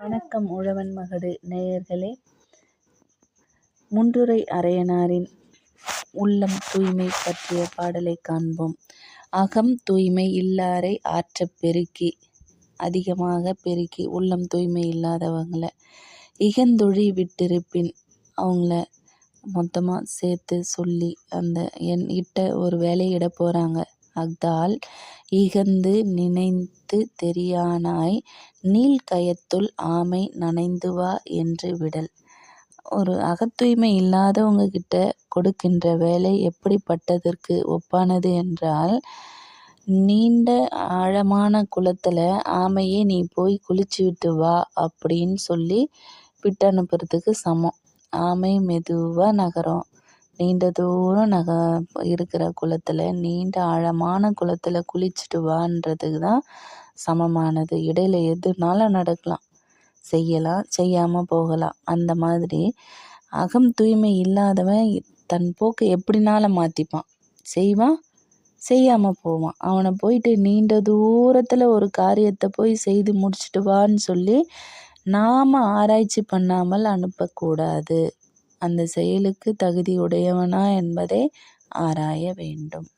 வணக்கம் உழவன் மகடு நேயர்களே. முன்றுரை அரையனாரின் உள்ளம் தூய்மை பற்றிய பாடலை காண்போம். அகம் தூய்மை இல்லாரை ஆற்ற பெருக்கி அதிகமாக பெருக்கி உள்ளம் தூய்மை இல்லாதவங்கள இகந்தொழி விட்டிருப்பின் அவங்கள மொத்தமாக சேர்த்து சொல்லி அந்த என் இட்ட ஒரு வேலையிட போகிறாங்க அஃதால் இகந்து நினைந்து தெரியானாய் நீள்கயத்துள் ஆமை நனைந்துவா என்று விடல். ஒரு அகத்தூய்மை இல்லாதவங்க கிட்ட கொடுக்கின்ற வேலை எப்படிப்பட்டதற்கு ஒப்பானது என்றால் நீண்ட ஆழமான குளத்துல ஆமையே நீ போய் குளிச்சு விட்டு வா அப்படின்னு சொல்லி விட்டு அனுப்புறதுக்கு சமம். ஆமை மெதுவாக நகரும். நீண்ட தூரம் நக இருக்கிற குளத்தில் நீண்ட ஆழமான குளத்தில் குளிச்சுட்டு வான்றதுக்கு தான் சமமானது. இடையில எதுனாலும் நடக்கலாம். செய்யலாம் செய்யாமல் போகலாம். அந்த மாதிரி அகம் தூய்மை இல்லாதவன் தன் போக்கை எப்படினாலும் மாற்றிப்பான் செய்வான் செய்யாமல் போவான். அவனை போயிட்டு நீண்ட தூரத்தில் ஒரு காரியத்தை போய் செய்து முடிச்சுட்டு வான்னு சொல்லி நாம் ஆராய்ச்சி பண்ணாமல் அனுப்பக்கூடாது. அந்த செயலுக்கு தகுதியுடையவனா என்பதை ஆராய வேண்டும்.